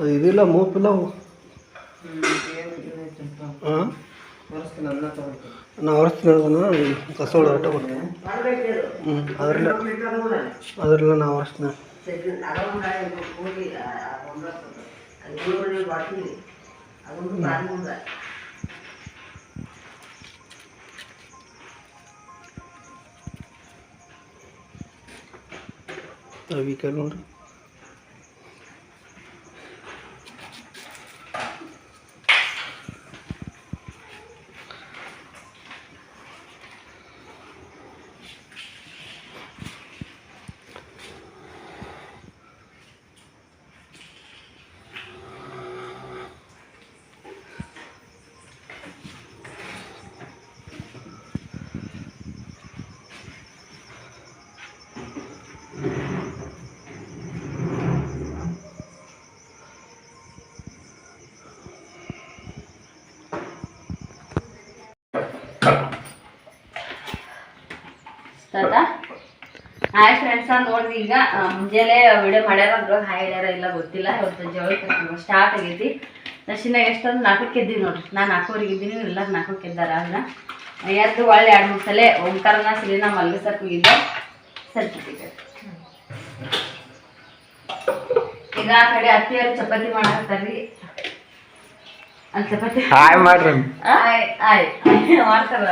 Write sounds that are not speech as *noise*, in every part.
ಅದು ಇದಿಲ್ಲ ಮೂಪಿಲ್ಲ ಅವು ಹಾಂ ನಾ ಹೊರಸ್ತೀನಿ ಅದನ್ನು ಕಸೋಳ ಆಟ ಕೊಡ್ತೀನಿ ಹ್ಞೂ ಅದರಲ್ಲ ಅದರಲ್ಲ ನಾ ಹೊರಸ್ತೀನಿ ರವಿ ಕೈ ನೋಡ್ರಿ ಹಾಯ್ ಫ್ರೆಂಡ್ಸ್ ನೋಡ್ರಿ ಈಗ ಮುಂಜಾನೆ ವಿಡಿಯೋ ಮಾಡ್ಯಾರ ಅಂದ್ರು, ಹಾಯ್ ಹೇಳ್ಯಾರ ಇಲ್ಲ ಗೊತ್ತಿಲ್ಲ ಇವತ್ತು ಜವಳಿ ಸ್ಟಾರ್ಟ್ ಆಗೈತಿ. ದರ್ಶನಾಗ ಎಷ್ಟೊಂದು ನಾಲ್ಕಕ್ಕೆ ಎದ್ದೀವಿ ನೋಡ್ರಿ. ನಾನು ನಾಲ್ಕೂವರೆಗೆ ಇದ್ದೀನಿ ಎಲ್ಲರೂ ನಾಲ್ಕಕ್ಕೆ ಎದ್ದಾರ ಅದನ್ನ ಎದ್ದು ಒಳ್ಳೆ ಎರಡು ಮೂರು ಸಲ ಓಂಕಾರನ ಸಿಲಿನ ಮಲ್ಗಿಸಕ್ಕೆ ಹೋಗಿದ್ದೆ. ಸರ್ಟಿಫಿಕೇಟ್ ಈಗ ಆ ಕಡೆ ಅತ್ತಿಯವರು ಚಪಾತಿ ಚಪಾತಿ ಹಾಯ್ ಮಾಡ್ರಿ. *laughs* ಮಾಡ್ತಾರ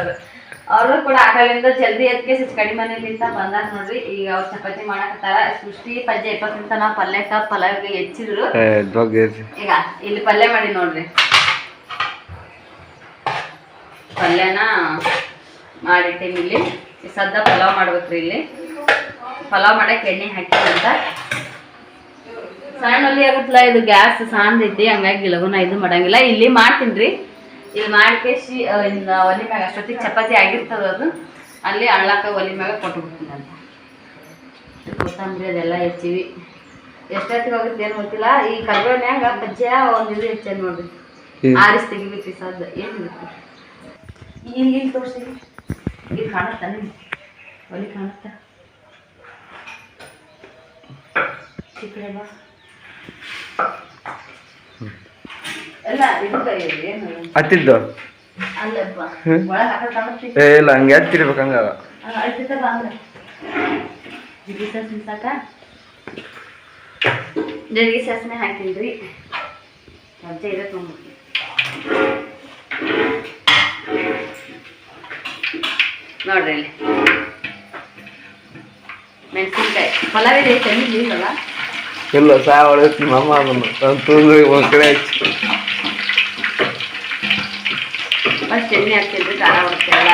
ಅವರು. ಕೂಡ ಆಕಳಿಂದ ಜಲ್ದಿ ಅದಕ್ಕೆ ಸಿಚ್ ಕಡಿಮೆ ಮನೇಲಿಂದ ಬಂದಾರ ನೋಡ್ರಿ. ಈಗ ಅವ್ರ ಚಪಾತಿ ಮಾಡಕತ್ತಾರ. ಸೃಷ್ಟಿ ಪಜ್ಜೆ ಇಪ್ಪತ್ತಂತ ನಾವು ಪಲ್ಯಕ್ಕ ಪಲಾವ್ಗೆ ಹೆಚ್ಚಿದ್ರು. ಈಗ ಇಲ್ಲಿ ಪಲ್ಯ ಮಾಡಿ ನೋಡ್ರಿ. ಪಲ್ಯನ ಮಾಡಿಟ್ಟೀನಿ ಇಲ್ಲಿ. ಸದ್ದ ಪಲಾವ್ ಮಾಡ್ಬೇಕ್ರಿ ಇಲ್ಲಿ. ಪಲಾವ್ ಮಾಡಕ್ಕೆ ಎಣ್ಣೆ ಹಾಕಿದಂತ ಸಣ್ಣ ಒಲಿ ಆಗುತ್ತಲ್ಲ ಇದು ಗ್ಯಾಸ್ ಸಾಂದೈತಿ ಹಂಗಾಗಿ ಗಿಲಗುನ ಇದು ಮಾಡಂಗಿಲ್ಲ. ಇಲ್ಲಿ ಮಾಡ್ತೀನಿ ಇಲ್ಲಿ ಮಾಡ್ಕೇಸಿ ಒಲಿ ಮ್ಯಾಗ ಅಷ್ಟೊತ್ತಿಗೆ ಚಪಾತಿ ಆಗಿರ್ತದ ಅದು. ಅಲ್ಲಿ ಅಳ್ಳಾಕ ಒಲಿ ಮ್ಯಾಗ ಕೊಟ್ಬಿಡ್ತೀನಿ ಅಂತ ಕೊತ್ತಂಬರಿ ಅದೆಲ್ಲ ಹೆಚ್ಚಿವಿ. ಎಷ್ಟೊತ್ತಿಗೆ ಹೋಗುತ್ತೆ ಏನು ಗೊತ್ತಿಲ್ಲ. ಈ ಕರ್ಬೇವಿನ್ಯಾಗ ಬಜ್ಜಿಯ ಒಂದು ಇದು ಹೆಚ್ಚೆ ನೋಡ್ರಿ. ಆರಿಸಿ ತೆಗಿಬೇಕು ಸದ್ದು. ಏನು ಇರುತ್ತೆ ಇಲ್ಲಿ ಇಲ್ಲಿ ತೋರಿಸಿ. ಇಲ್ಲಿ ಕಾಣುತ್ತಾ ಒಲಿ ಕಾಣುತ್ತಾ? ಚಿಕ್ಕಡೆ ಬಾ ಎಲ್ಲ ಇದು ಕೈಯಲ್ಲಿ ಏನು ಹತ್ತಿದ್ದು ಏ ಇಲ್ಲ ಹಂಗೆ ಹತ್ತಿರ್ಬೇಕು ಹಂಗ ಜೀರಿಗೆ ಹಾಕಿನ್ರಿ ಇದೆ ತುಂಬ ನೋಡ್ರಿ ಇಲ್ಲಿ. ಮೆಣಸಿನ್ಕಾಯಿ. ಪಲಾವ್ ಇದೆ ತಂದಿದ್ದೀವಲ್ಲ ಇಲ್ಲ ಸಾ ಹೊಡೆಸ್ತಿ ಮಮ್ಮ ಅದನ್ನು ನಾನು ತೂಗು ಒಂದ್ ಕಡೆ ಹಚ್ಚಿ. ಫಸ್ಟ್ ಎಣ್ಣೆ ಹಾಕ್ತಿದ್ರಿ ಖಾರ ಹೊಡ್ತೀರಲ್ಲ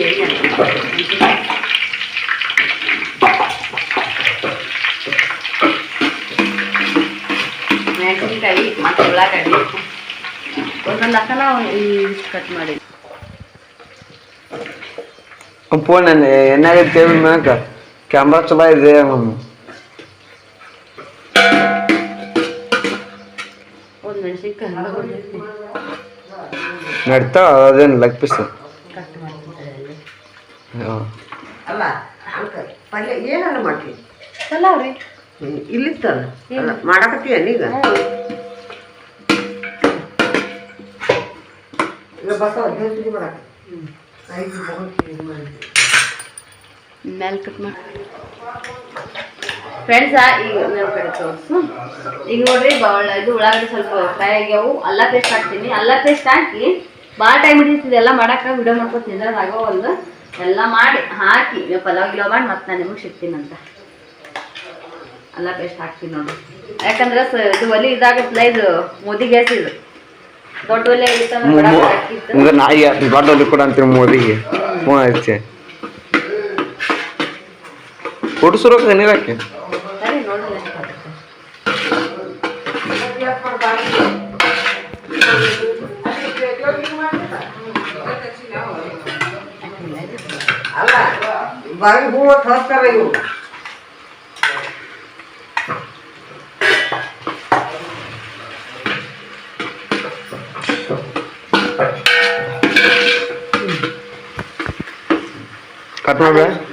ಎಣ್ಣೆ. ಮೆಣಸಿನ್ಕಾಯಿ ಮತ್ತು ಉಳ್ಳಾಗಡ್ಡಿ ಒಂದೊಂದು ಹಾಕನ ಕಟ್ ಮಾಡಿ. ಫೋನ್ ಎಣ್ಣಾಗ ಟೇಬಲ್ ಮ್ಯಾಗ ಕ್ಯಾಮ್ರಾ ಚಲೋ ಇದೆ ಮಮ್ಮ ನಡ್ತಾವ ಅದೇನು ಲೆಗ್ ಪೀಸ್ ಅಲ್ಲ ಪಲ್ಯ ಏನಾರ ಮಾಡ್ತೀವಿ ಪಲಾವ್ ರೀ ಇಲ್ಲಿತ್ತಲ್ಲ? ಮಾಡಕತ್ತೀಯ ನೀಗ? ಈಗ ಬಸವ ದೇವ್ರಿಗೆ ಮಾಡಕ್ಕೆ? ಐದು ಮಾಡಿದ್ವಿ ಮೇಲೆ ಕಟ್ ಮಾಡಿ ಫ್ರೆಂಡ್ಸ ಈಗ ನನ್ನ ಕಡೆ ತೋರಿಸು. ಈಗ ನೋಡ್ರಿ ಇದು ಉಳ್ಳಾಗಡ್ಡಿ ಸ್ವಲ್ಪ ಫ್ರೈ ಆಗ್ಯಾವು. ಅಲ್ಲ ಪೇಸ್ಟ್ ಹಾಕ್ತೀನಿ. ಅಲ್ಲ ಪೇಸ್ಟ್ ಹಾಕಿ ಭಾಳ ಟೈಮ್ ಹಿಡಿತದೆ ಎಲ್ಲ ಮಾಡಕ್ಕೆ ವಿಡಿಯೋ ಮಾಡ್ಕೊತ ತಿಂದ್ರೆ ಒಂದು ಎಲ್ಲ ಮಾಡಿ ಹಾಕಿ. ನೀವು ಪಲಾವ್ ಗಿಲಾವ್ ಮಾಡಿ ಮತ್ತೆ ನಾನು ನಿಮಗೆ ಸಿಗ್ತೀನಂತ ಅಲ್ಲ ಪೇಸ್ಟ್ ಹಾಕ್ತೀನಿ ನೋಡ್ರಿ. ಯಾಕಂದ್ರೆ ಸ- ಇದು ಒಲಿ ಇದಾಗತ್ತಲ್ಲ ಇದು ಮೋದಿ ಗ್ಯಾಸ್ ಇದು. ದೊಡ್ಡ ಒಲೆ ನಾಯಿ ದೊಡ್ಡ ಒಲೆ ಕೂಡ ಅಂತೀವಿ ಮೋದಿಗೆ? ಹ್ಞೂ ಐತೆ ಕುಡಿಸ್ರೋಕ ನೀರಕ್ಕೆ ಸರಿ ನೋಡೋಣ ಎಷ್ಟು ಆಗುತ್ತೆ. ಅಲ್ಲ ಬಾವಿ ಹೂವು ಹಚ್ತಾರ ಇವು ಕಟ್ ಮಾಡ್ಬೇಡ ಈಗ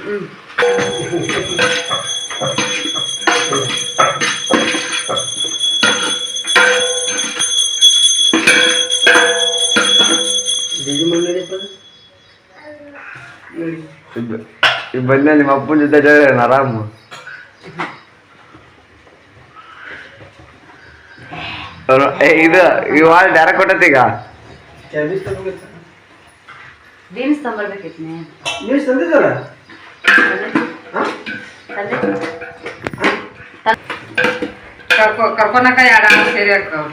ಬಂದ ನಿಮ್ಮ ಅಪ್ಪನ ಜೊತೆ ಆರಾಮ. ಇದು ಇವಾಗ ಡೈರೆಕ್ಟ್ ಕೊಟ್ಟೈತಿ ಈಗ? ಬೀನ್ಸ್ ತಂಬರ್ಬೇಕಿತ್ತು ನೀ ನೀವು ತಂದಿದ್ದಲ್ಲ ಕರ್ಕೊ ಕರ್ಕೊನಕ ಎರಡು ಆರು ಸೇರಿ ಹಾಕವ್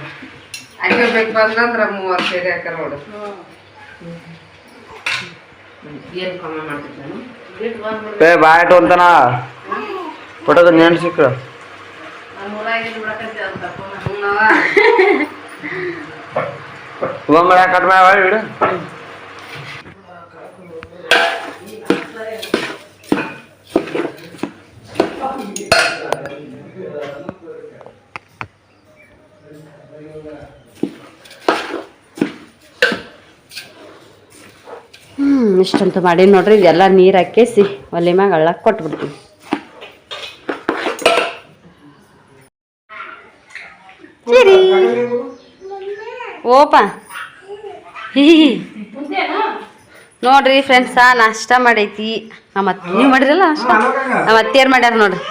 ಅಕ್ಕಿ ಬೇಕು ಬಂದ್ರೆ ಮೂವತ್ತು ಸೇರಿ ಹಾಕಾರ ನೋಡು. ಏನು ಕಮ್ಮಿ ಮಾಡ್ತಿದ್ದೆ ನಾನು? ಬಿಟ್ಟು ಬಂದ್ಬಿಡು ಏ ಬಾಯ್ಟು ಅಂತಾನ ಸಿಕ್ಕ. ಕಟ್ ಮಾಡಿ ಬಿಡು. ಇಷ್ಟಂತ ಮಾಡಿ ನೋಡ್ರಿ, ಇದೆಲ್ಲ ನೀರು ಹಾಕೇಸಿ ಒಲೆ ಮ್ಯಾಗ ಹಳ್ಳಕ್ಕೆ ಕೊಟ್ಬಿಡ್ತೀವಿ. ಓಪ. ಹೀ ನೋಡ್ರಿ ಫ್ರೆಂಡ್ಸ ನಾಷ್ಟ ಮಾಡೈತಿ. ನಮ್ಮ ಅತ್ತೆ ನೀವು ಮಾಡಿರಲ್ಲ ನಾಷ್ಟ? ನಮ್ಮ ಮಾಡ್ಯಾರ ನೋಡ್ರಿ.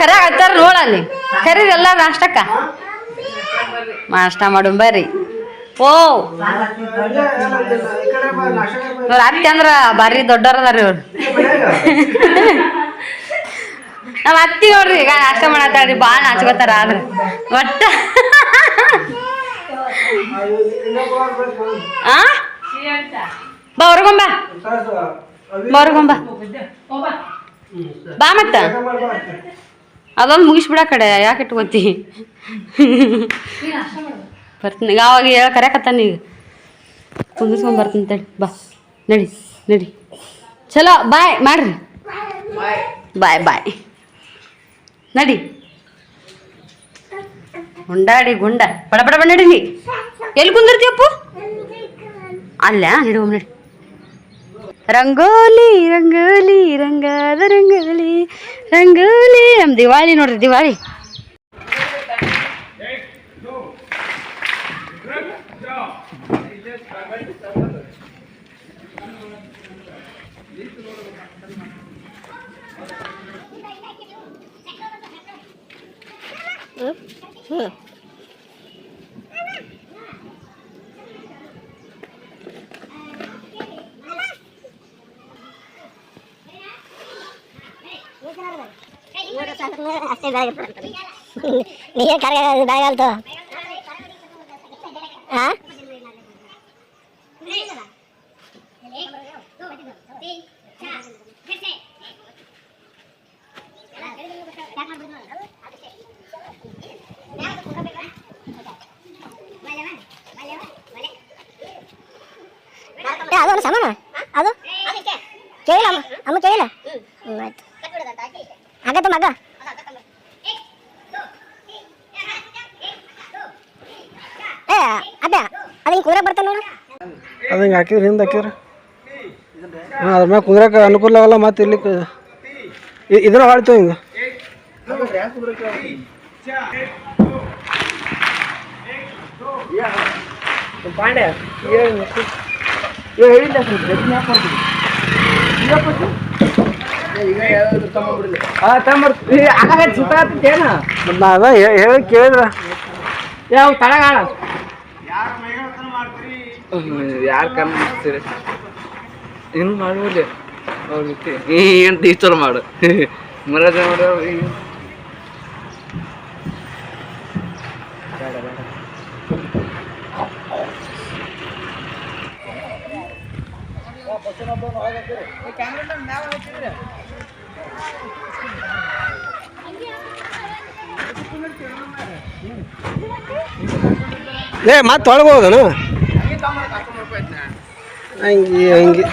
ಕರೆ ಆಗ್ತಾರ ನೋಡಲ್ಲಿ ಕರೀರಿ ಎಲ್ಲ ನಾಷ್ಟಕ್ಕ. ನಾಷ್ಟ ಮಾಡು ಬರ್ರಿ. ಓ. ಇವ್ರ ಅತ್ತೆ ಅಂದ್ರ ಬಾರಿ ದೊಡ್ಡವ್ರ ಅದಾರ ಇವ್ರು. ನಮ್ಮ ಅತ್ತಿ ನೋಡ್ರಿ ಈಗ ನಾಷ್ಟ ಮಾಡತ್ತಾಳ್ರಿ ಭಾಳ ನಾಚ್ಕೋತಾರ ಆದ್ರೆ. ಒಟ್ಟ. ಆ? ಬಾ ಹೊರಗೊಂಬ. ಬಾ ಹೊರಗೊಂಬ. ಬಾ ಮತ್ತ. ಅದೊಂದು ಮುಗಿಸ್ಬಿಡ ಕಡೆ ಯಾಕೆ ಇಟ್ಕೋತಿ? ಬರ್ತೀನಿ. ಯಾವಾಗ ಹೇಳ ಕರ್ಯಾಕತ್ತಾನ ಈಗ. ಕುಂದಿಸ್ಕೊಂಡ್ ಬರ್ತೀನಿ ತಡಿ. ಬಾ. ನಡಿ ನಡಿ. ಚಲೋ, ಬಾಯ್, ಮಾಡ್ರಿ. ಬಾಯ್ ಬಾಯ್. ನಡಿ. ಗುಂಡಾಡಿ ಗುಂಡ. ಬಡ ಬಡ ಬಡ, ನಡಿ ಎಲ್ಲಿ ಕುಂದಿರ್ತೀಯಪ್ಪು ಅಲ್ಲ, ನಡಿ ಒಮ್ಮೆ ನಡಿ. ರಂಗೋಲಿ ರಂಗೋಲಿ, ರಂಗದ ರಂಗೋಲಿ. ರಂಗೋಲಿ ನಮ್ಮ ದಿವಾಳಿ ನೋಡ್ರಿ ದಿವಾಳಿ ನೀವೇ ಕರೆ ಇದಾಗಲ್ತು ಹಾಂ ಅದ ಅದು ಹಿಂಗೆ ಕುದುರೆ ಬರ್ತಾನೆ ನೋಡು. ಅದು ಹಿಂಗೆ ಹಾಕಿದ್ರೆ ಹಿಂದೆ ಹಾಕಿದ್ರೆ. ಹಾಂ ಅದ್ರ ಮ್ಯಾಗ ಕುಂದ್ರಕ್ಕೆ ಅನುಕೂಲ ಆಗಲ್ಲ ಮತ್ತೆ ಇರ್ಲಿಕ್ಕೆ ಇದ್ರ ಇದನ್ನ ಹಾಳ್ತು ಹಿಂಗೆ. ಹೇಳಿ ಕೇಳಿದ್ರ. ಯಾವ ತಳಗಾಳ? ಯಾರು ಕಮ್ಮಿ ಮಾಡ್ತೀರಿ ಏನು ಮಾಡ್ಬೋದು ಅವ್ರ ಏನು ಟೀಚರ್ ಮಾಡು. ಮರದ ಮಾಡೋ ಏ *laughs* ಮತ್ತೆ ಒಳಗೆ ಹಂಗೆ ಹಂಗೆ.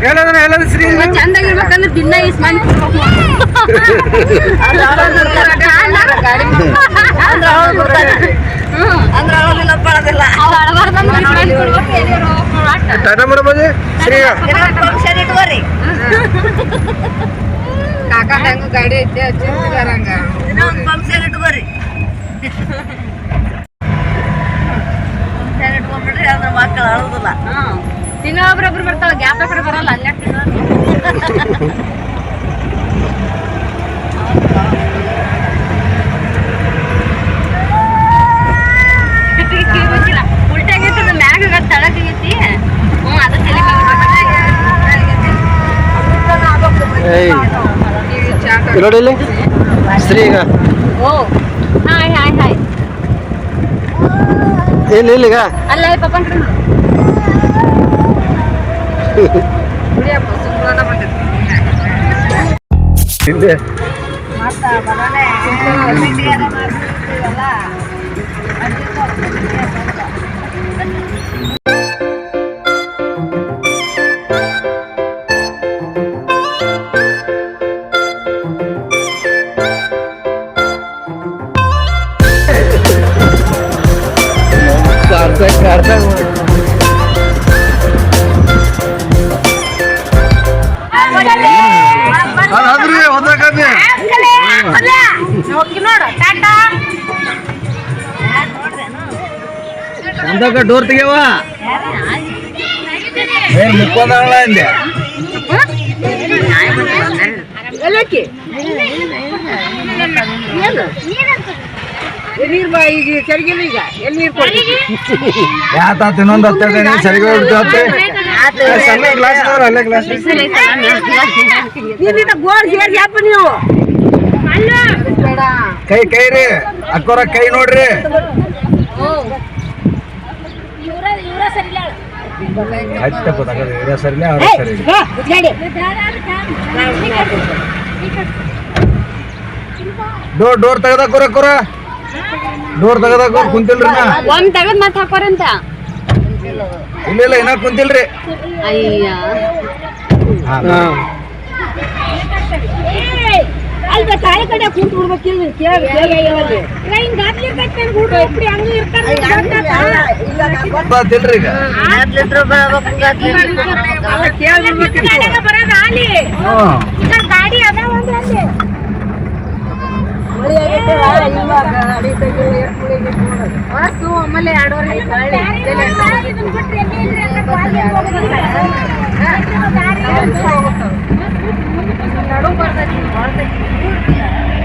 ಹೇಳೋದನ ಹೇಳೋದು ಶ್ರೀ ಚಂದಾಗಿರ್ಬೇಕಂದ್ರೆ ದಿನ ಇಸ್ ಮಾಡಿ ಟಾಟಾ ಮಾಡ್ಬೋದು ಶ್ರೀ ಕಾಕ ಹೆಂಗ ಗಾಡಿ ಐತೆ ಹಚ್ಚಿರ್ತಾರ ಹಂಗ ತಿಂಗಳ ಒಬ್ರೊಬ್ರು ಬರ್ತಾವ ಗ್ಯಾಪ್ ಕಡೆ ಬರಲ್ಲ ಅಲ್ಲೇ ನೋಡಿ ಇಲ್ಲಿ. ಶ್ರೀ ಈಗ. ಇಲ್ಲಿ ಇಲ್ಲಿಗ ಅಲ್ಲ ಪಾಪ ಹಿಂದೆ ಅರ್ಧ ಅಂದಾಗ ಡೋರ್ ತೆಗೆವ ಏ ಮುಕ್ಕೋದಾಳ ಅಂದೆ? ನೀರ್ ಯಾತಾತ ಇನ್ನೊಂದು ಹತ್ತೈದು ನೀರು ಸರಿಗೆ ಹೊಡ್ತಾತೆ ಸಣ್ಣ ಗ್ಲಾಸ್ ಅಲ್ಲೇ ಗ್ಲಾಸ್ ನೀವು. ಕೈ ಕೈ ರೀ. ಅಕ್ಕೋರ ಕೈ ನೋಡ್ರಿ. ಅವ್ರ ಸರಿ ಡೋರ್ ಡೋರ್ ತೆಗ್ದ ಕೊರ ಕೊರ ಡೋರ್ ತಗದಾಗ ಕುಂತಿಲ್ರಿ ನಾ? ಒಂದ್ ತಗದ್ ಮತ್ ಹಾಕೋರಂತ ಇಲ್ಲ ಇಲ್ಲ ಇನ್ನ ಕುಂತಿಲ್ರಿ? ಅಯ್ಯ. ತಾಯಿ ಕಡೆ ಕೂತ್ ಬಿಡ್ಬೇಕಿಲ್ಲ ಕೇಳಿ ಹಿಂಗ್ ಹಂಗ ಇರ್ತಾರ ಈಗ. ಬರೋದ ಗಾಡಿ ಅದ ಒಂದು ಅಲ್ಲಿ. ಹೊರಸು ಆಮೇಲೆ ಎರಡೂವರೆ ನಡು ಬರ್ತೈತಿ ಬರ್ತೈತಿ